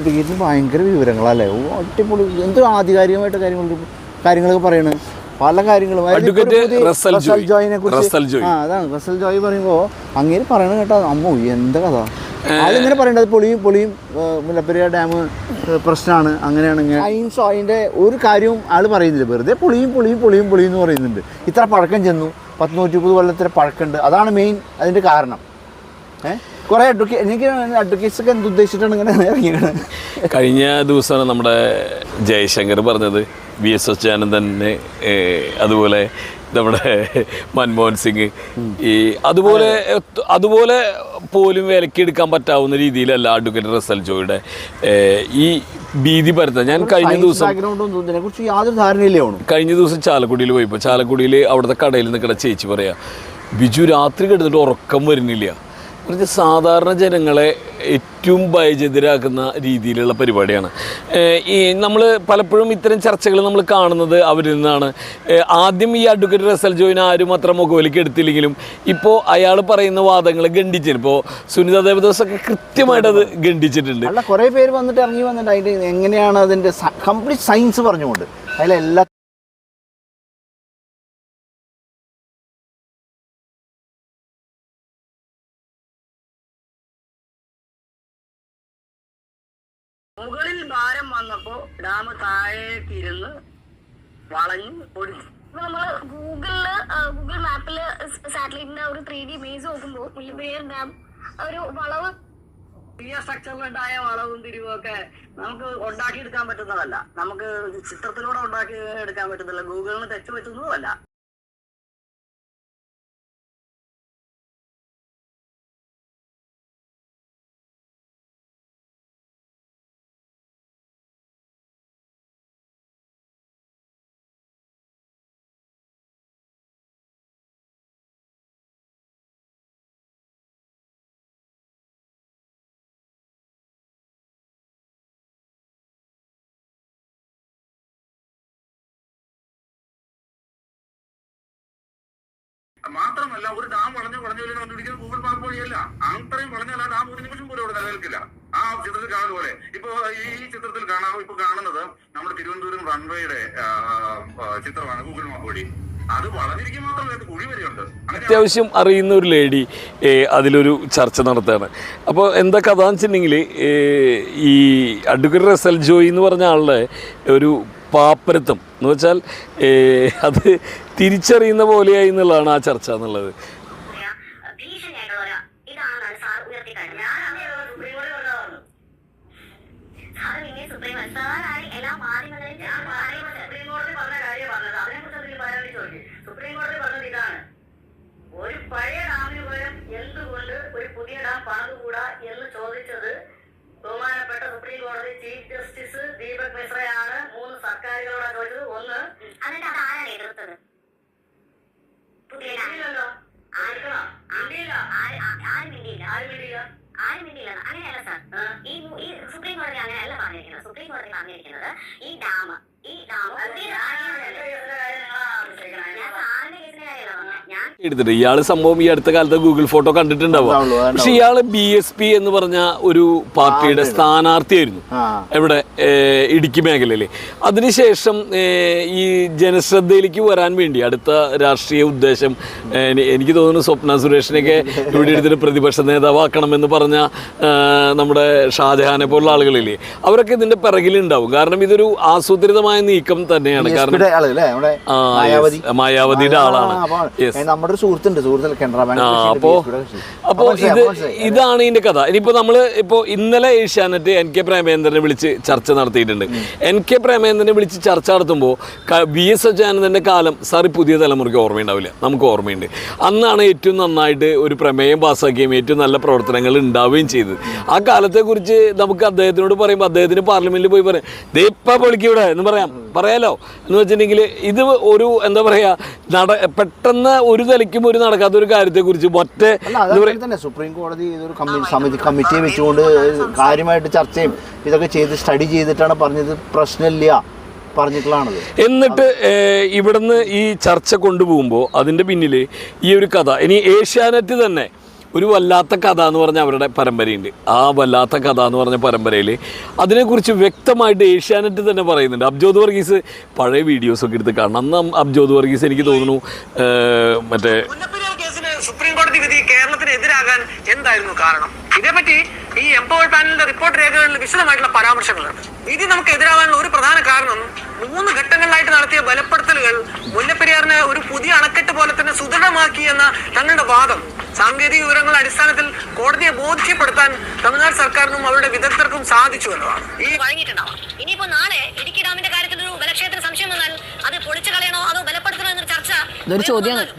അഡ്വക്കേറ്റിന് ഭയങ്കര വിവരങ്ങളല്ലേ? അടിപൊളി. എന്തോ ആധികാരികമായിട്ട് കാര്യങ്ങൾ കാര്യങ്ങളൊക്കെ പറയണ്? പല കാര്യങ്ങളും. ജോയിനെ കുറിച്ച് ആ അതാണ്. റസൽ ജോയ് പറയുമ്പോൾ അങ്ങനെ പറയണ കേട്ടോ അമ്മോ എന്താ കഥ? അതിങ്ങനെ പറയണ്ടത് പൊളിയും പൊളിയും മുല്ലപ്പെരിയ ഡാം പ്രശ്നമാണ് അങ്ങനെയാണ് ഇങ്ങനെ. സയൻസോ അതിന്റെ ഒരു കാര്യവും ആൾ പറയുന്നില്ല. വെറുതെ പൊളിയും പൊളിയും പൊളിയും പൊളിയും എന്ന് പറയുന്നുണ്ട്. ഇത്ര പഴക്കം ചെന്നു. പത്ത് നൂറ്റി മുപ്പത് കൊല്ലത്തിലെ പഴക്കമുണ്ട്. അതാണ് മെയിൻ അതിന്റെ കാരണം. ഏഹ് കുറേ എനിക്ക് അഡ്വക്കേറ്റ്സ് ഒക്കെ എന്ത് ഉദ്ദേശിച്ചിട്ടാണ് ഇങ്ങനെ ഇറങ്ങിയത്? കഴിഞ്ഞ ദിവസമാണ് നമ്മുടെ ജയശങ്കർ പറഞ്ഞത്. വി എസ് അച്യുതാനന്ദനെ അതുപോലെ നമ്മുടെ മൻമോഹൻ സിംഗ്. ഈ അതുപോലെ അതുപോലെ പോലും വിലക്കെടുക്കാൻ പറ്റാവുന്ന രീതിയിലല്ല അഡ്വക്കേറ്റ് റസൽ ജോയുടെ ഈ ഭീതി പരത്താൻ ഞാൻ കഴിഞ്ഞ ദിവസം യാതൊരു ധാരണയില്ലേ കഴിഞ്ഞ ദിവസം ചാലക്കുടിയിൽ പോയപ്പോൾ ചാലക്കുടിയിൽ അവിടുത്തെ കടയിൽ നിൽക്കുന്ന ചേച്ചി പറയാ ബിജു രാത്രി കിടന്നിട്ട് ഉറക്കം വരുന്നില്ല. കുറച്ച് സാധാരണ ജനങ്ങളെ ഏറ്റവും ഭയചിതരാക്കുന്ന രീതിയിലുള്ള പരിപാടിയാണ്. ഈ നമ്മൾ പലപ്പോഴും ഇത്തരം ചർച്ചകൾ നമ്മൾ കാണുന്നത് അവരിൽ നിന്നാണ്. ആദ്യം ഈ അഡ്വക്കേറ്റ് റസൽ ജോയിൻ ആരും അത്ര മുഖവിലേക്ക് എടുത്തില്ലെങ്കിലും ഇപ്പോൾ അയാൾ പറയുന്ന വാദങ്ങൾ ഖണ്ഡിച്ചിട്ടുണ്ട്. ഇപ്പോൾ സുനിത ദേവദാസ് ഒക്കെ കൃത്യമായിട്ട് അത് ഖണ്ഡിച്ചിട്ടുണ്ട്. അല്ല കുറേ പേര് വന്നിട്ട് ഇറങ്ങി വന്നിട്ട് അതിന്റെ എങ്ങനെയാണ് അതിന്റെ കംപ്ലീറ്റ് സയൻസ് പറഞ്ഞുകൊണ്ട്. അതിലെല്ലാ വളഞ്ഞ് ഒടിഞ്ഞു ഇപ്പൊ നമ്മൾ ഗൂഗിളിൽ ഗൂഗിൾ മാപ്പിൽ സാറ്റലൈറ്റിന്റെ ഒരു ത്രീ ഡി ഇമേജ് നോക്കുമ്പോൾ മുല്ലപ്പെരിയാർ ഒരു വളവ് പുതിയ സ്ട്രക്ചറിലുണ്ടായ വളവും തിരിവും ഒക്കെ നമുക്ക് ഉണ്ടാക്കിയെടുക്കാൻ പറ്റുന്നതല്ല. നമുക്ക് ചിത്രത്തിലൂടെ ഉണ്ടാക്കി എടുക്കാൻ പറ്റുന്നില്ല. ഗൂഗിളിന് തെറ്റ് പറ്റുന്നതുമല്ല മാത്രമല്ല ഒരു ഡാം വളഞ്ഞു വളഞ്ഞു കണ്ടുപിടിക്കുന്നത് ഗൂഗിൾ മാപ്പ് വഴിയല്ല. അത്രയും വളഞ്ഞാൽ ആ ഡാം ഒരു നിമിഷം പോലും ഇവിടെ നിലനിൽക്കില്ല. ആ ചിത്രത്തിൽ കാണുന്ന പോലെ. ഇപ്പൊ ഈ ചിത്രത്തിൽ കാണാം ഇപ്പൊ കാണുന്നത് നമ്മുടെ തിരുവനന്തപുരം റൺവേയുടെ ചിത്രമാണ് ഗൂഗിൾ മാപ്പ് വഴി. അത്യാവശ്യം അറിയുന്ന ഒരു ലേഡി അതിലൊരു ചർച്ച നടത്തുകയാണ് അപ്പോൾ എന്താ കഥ വെച്ചിട്ടുണ്ടെങ്കിൽ ഈ അഡ്വക്കേറ്റ് റസൽ ജോയി എന്ന് പറഞ്ഞ ആളുടെ ഒരു പാപ്പരത്വം. എന്ന് വെച്ചാൽ അത് തിരിച്ചറിയുന്ന പോലെയായി എന്നുള്ളതാണ് ആ ചർച്ച എന്നുള്ളത്. ഒരു പഴയ ഒരു പുതിയ ചോദിച്ചത് ബഹുമാനപ്പെട്ട സുപ്രീം കോടതി ചീഫ് ജസ്റ്റിസ് ദീപക് മിശ്രയാണ് കോടതി പറഞ്ഞിരിക്കുന്നത് ഈ ഡാം എടുത്തിട്ട്. ഇയാൾ സംഭവം ഈ അടുത്ത കാലത്ത് ഗൂഗിൾ ഫോട്ടോ കണ്ടിട്ടുണ്ടാവും. പക്ഷെ ഇയാൾ ബി എസ് പി എന്ന് പറഞ്ഞ ഒരു പാർട്ടിയുടെ സ്ഥാനാർത്ഥിയായിരുന്നു. എവിടെ? ഇടുക്കി മേഖലയിൽ. അതിനുശേഷം ഈ ജനശ്രദ്ധയിലേക്ക് വരാൻ വേണ്ടി അടുത്ത രാഷ്ട്രീയ ഉദ്ദേശം എനിക്ക് തോന്നുന്നു സ്വപ്ന സുരേഷിനെയൊക്കെ ഇവിടെ എടുത്തിട്ട് പ്രതിപക്ഷ നേതാവാക്കണമെന്ന് പറഞ്ഞ നമ്മുടെ ഷാജഹാനെ പോലുള്ള ആളുകളില്ലേ അവരൊക്കെ ഇതിന്റെ പിറകിലുണ്ടാവും. കാരണം ഇതൊരു ആസൂത്രിതമായ നീക്കം തന്നെയാണ്. കാരണം മായാവതിയുടെ ആളാണ്. നമ്മുടെ ഒരു സുഹൃത്തുണ്ട് സുഹൃത്തിൽ കനറ ബാങ്ക് അപ്പോ. അപ്പോ ഇത് ഇതാണ് ഇതിന്റെ കഥ. ഇനിയിപ്പോ നമ്മൾ ഇപ്പോ ഇന്നലെ ഏഷ്യാനെറ്റ് എൻ കെ പ്രേമേന്ദ്രനെ വിളിച്ച് ചർച്ച നടത്തിയിട്ടുണ്ട്. എൻ കെ പ്രേമേന്ദ്രനെ വിളിച്ച് ചർച്ച നടത്തുമ്പോൾ വി എസ് അച്യുതാനന്ദന്റെ കാലം സാറി പുതിയ തലമുറയ്ക്ക് ഓർമ്മയുണ്ടാവില്ല. നമുക്ക് ഓർമ്മയുണ്ട്. അന്നാണ് ഏറ്റവും നന്നായിട്ട് ഒരു പ്രമേയം പാസ്സാക്കുകയും ഏറ്റവും നല്ല പ്രവർത്തനങ്ങൾ ഉണ്ടാവുകയും ചെയ്തത്. ആ കാലത്തെ കുറിച്ച് നമുക്ക് അദ്ദേഹത്തിനോട് പറയുമ്പോൾ അദ്ദേഹത്തിന് പാർലമെന്റിൽ പോയി പറയാം ദേ പൊളിക്ക് പൊളിക്കൂടെ എന്ന് പറയാം. പറയാലോ? എന്ന് വെച്ചിട്ടുണ്ടെങ്കിൽ ഇത് ഒരു എന്താ പറയാ നട പെട്ടെന്ന് ഒരു തലയ്ക്കും ഒരു നടക്കാത്ത ഒരു കാര്യത്തെക്കുറിച്ച് ഒറ്റ അല്ല തന്നെ സുപ്രീം കോടതി ഇതൊരു സമിതി കമ്മിറ്റിയെ വെച്ചുകൊണ്ട് കാര്യമായിട്ട് ചർച്ചയും ഇതൊക്കെ ചെയ്ത് സ്റ്റഡി ചെയ്തിട്ടാണ് പറഞ്ഞത്. പ്രശ്നമില്ല പറഞ്ഞിട്ടുള്ളതാണത്. എന്നിട്ട് ഇവിടുന്ന് ഈ ചർച്ച കൊണ്ടുപോകുമ്പോൾ അതിന്റെ പിന്നിൽ ഈ ഒരു കഥ. ഇനി ഏഷ്യാനെറ്റ് തന്നെ ഒരു വല്ലാത്ത കഥ എന്ന് പറഞ്ഞ അവരുടെ പരമ്പരയുണ്ട്. ആ വല്ലാത്ത കഥ എന്ന് പറഞ്ഞ പരമ്പരയിൽ അതിനെക്കുറിച്ച് വ്യക്തമായിട്ട് ഏഷ്യാനെറ്റ് തന്നെ പറയുന്നുണ്ട്. അബ്ജോദ് വർഗീസ് പഴയ വീഡിയോസൊക്കെ എടുത്ത് കാണണം. അന്ന് അബ്ജോദ് വർഗീസ് എനിക്ക് തോന്നുന്നു മറ്റേ സുപ്രീം കോടതി വിധി കേരളത്തിന് എതിരാകാൻ എന്തായിരുന്നു കാരണം? ഇതേപറ്റി ഈ എംപവേർഡ് പാനലിന്റെ റിപ്പോർട്ട് രേഖകളിൽ വിശദമായിട്ടുള്ള പരാമർശങ്ങളുണ്ട്. വിധി നമുക്ക് എതിരാകാനുള്ള ഒരു പ്രധാന കാരണം മൂന്ന് ഘട്ടങ്ങളിലായിട്ട് നടത്തിയ ബലപ്പെടുത്തലുകൾ മുല്ലപ്പെരിയാറിനെ ഒരു പുതിയ അണക്കെട്ട് പോലെ തന്നെ സുദൃഢമാക്കി എന്ന തങ്ങളുടെ വാദം. സാങ്കേതിക വിവരങ്ങളുടെ അടിസ്ഥാനത്തിൽ കോടതിയെ ബോധ്യപ്പെടുത്താൻ തമിഴ്നാട് സർക്കാരിനും അവരുടെ വിദഗ്ധർക്കും സാധിച്ചു എന്നതാണ്. ഈ വഴങ്ങിയിട്ടുണ്ടാവാം. ഇനിയിപ്പോ നാളെ ഇടുക്കി ഡാമിന്റെ കാര്യത്തിൽ ഒരു ബലക്ഷേത്ര സംശയം വന്നാൽ അത് പൊളിച്ചു കളയണോ അതോ ബലപ്പെടുത്തണോ എന്നൊരു ചർച്ച ഇതൊരു ചോദ്യമാണ്.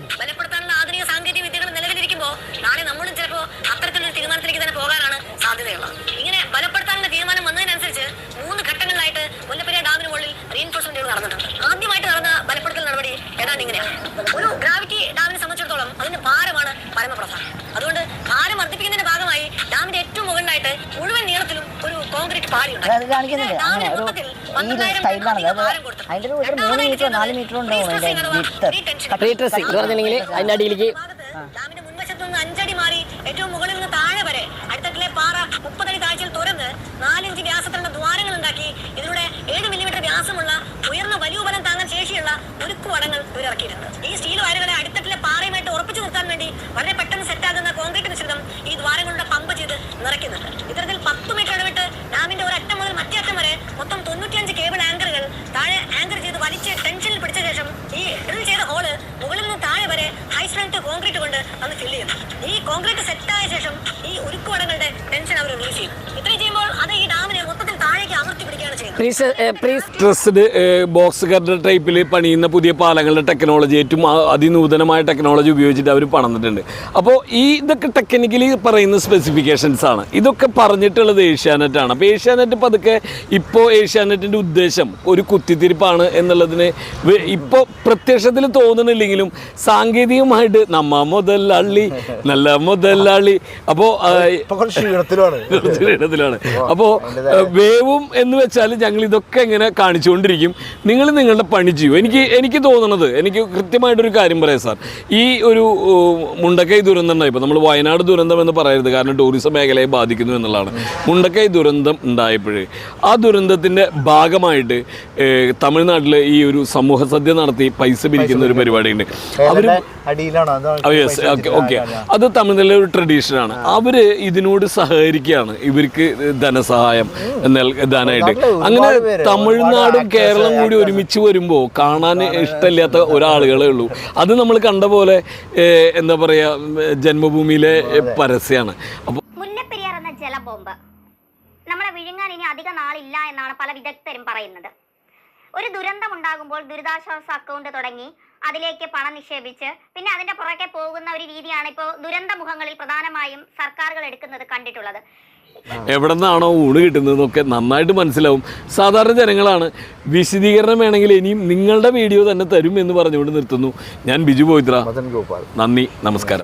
കാണിക്കുന്നില്ല. അങ്ങനെ ഒരു ഈ സ്റ്റൈലിലാണ് അതായത് അതിന്റെ ഒരു ഒരു മൂന്ന് മീറ്ററോ നാല് മീറ്ററോ ഉണ്ടാവും അതിന്റെ വിട്ട്. റീട്രസിംഗ് എന്ന് പറഞ്ഞിട്ടുണ്ടെങ്കിൽ അതിന്റെ അടിയിലേക്ക് ഈ കോൺക്രീറ്റ് ട്രസ്ഡ് ബോക്സ് ടൈപ്പിൽ പണിയുന്ന പുതിയ പാലങ്ങളുടെ ടെക്നോളജി ഏറ്റവും അതിനൂതനമായ ടെക്നോളജി ഉപയോഗിച്ചിട്ട് അവർ പണിതിട്ടുണ്ട്. അപ്പോൾ ഈ ഇതൊക്കെ ടെക്നിക്കലി പറയുന്ന സ്പെസിഫിക്കേഷൻസ് ആണ്. ഇതൊക്കെ പറഞ്ഞിട്ടുള്ളത് ഏഷ്യാനെറ്റ് ആണ്. അപ്പോൾ ഏഷ്യാനെറ്റ് പതുക്കെ ഇപ്പോൾ ഏഷ്യാനെറ്റിന്റെ ഉദ്ദേശം ഒരു കുത്തിത്തിരിപ്പാണ് എന്നുള്ളതിന് ഇപ്പോൾ പ്രത്യക്ഷത്തിൽ തോന്നുന്നില്ലെങ്കിലും സാങ്കേതികമായിട്ട് നമ്മ മുതലാളി നല്ല മുതലാളി. അപ്പോൾ ക്ഷീണത്തിലാണ്. അപ്പോൾ വേവും എന്ന് വെച്ചാൽ ഞങ്ങൾ ഇതൊക്കെ ഇങ്ങനെ കാണിച്ചുകൊണ്ടിരിക്കും. നിങ്ങൾ നിങ്ങളുടെ പണി ചെയ്യൂ. എനിക്ക് എനിക്ക് തോന്നുന്നത് എനിക്ക് കൃത്യമായിട്ടൊരു കാര്യം പറയാം സാർ. ഈ ഒരു മുണ്ടക്കൈ ദുരന്തം ഉണ്ടായപ്പോൾ നമ്മൾ വയനാട് ദുരന്തം എന്ന് പറയരുത്. കാരണം ടൂറിസം മേഖലയെ ബാധിക്കുന്നു എന്നുള്ളതാണ്. മുണ്ടക്കൈ ദുരന്തം ഉണ്ടായപ്പോഴേ ആ ദുരന്തത്തിന്റെ ഭാഗമായിട്ട് തമിഴ്നാട്ടിൽ ഈ ഒരു സമൂഹ സദ്യ നടത്തി പൈസ പിരിക്കുന്ന ഒരു പരിപാടിയുണ്ട്. അവർ യെസ് ഓക്കെ. അത് തമിഴ്നാട്ടിലെ ഒരു ട്രഡീഷനാണ്. അവർ ഇതിനോട് സഹകരിക്കുകയാണ്. ഇവർക്ക് ധനസഹായം ധനമായിട്ട് അങ്ങനെ തമിഴ്നാടും കേരളം കൂടി ഒരുമിച്ച് വരുമ്പോൾ കാണാൻ ഇഷ്ടമില്ലാത്ത ഒരാളുകളേ ഉള്ളൂ. അത് നമ്മൾ കണ്ട പോലെ എന്താ പറയാ ജന്മഭൂമിയിലെ പരസ്യമാണ് അപ്പോൾ മുല്ലപ്പെരിയാർ എന്ന ജലബോംബ് നമ്മളെ വിഴുങ്ങാൻ ഇനി അധിക നാളില്ല എന്നാണ് പല വിദഗ്ധരും പറയുന്നത്. ഒരു ദുരന്തം ഉണ്ടാകുമ്പോൾ ദുരിതാശ്വാസ അക്കൗണ്ട് തുടങ്ങി അതിലേക്ക് പണം നിക്ഷേപിച്ച് പിന്നെ അതിന്റെ പുറകെ പോകുന്ന ഒരു രീതിയാണ് ഇപ്പോൾ ദുരന്ത മുഖങ്ങളിൽ പ്രധാനമായും സർക്കാരുകൾ എടുക്കുന്നത് കണ്ടിട്ടുള്ളത്. എവിടെ നിന്നാണോ ഊണ് കിട്ടുന്നതെന്നൊക്കെ നന്നായിട്ട് മനസ്സിലാവും. സാധാരണ ജനങ്ങളാണ് വിശദീകരണം വേണമെങ്കിൽ ഇനിയും നിങ്ങളുടെ വീഡിയോ തന്നെ തരും എന്ന് പറഞ്ഞുകൊണ്ട് നിർത്തുന്നു. ഞാൻ ബിജു പോയിത്ര. മദൻ ഗോപാൽ. നന്ദി നമസ്കാരം.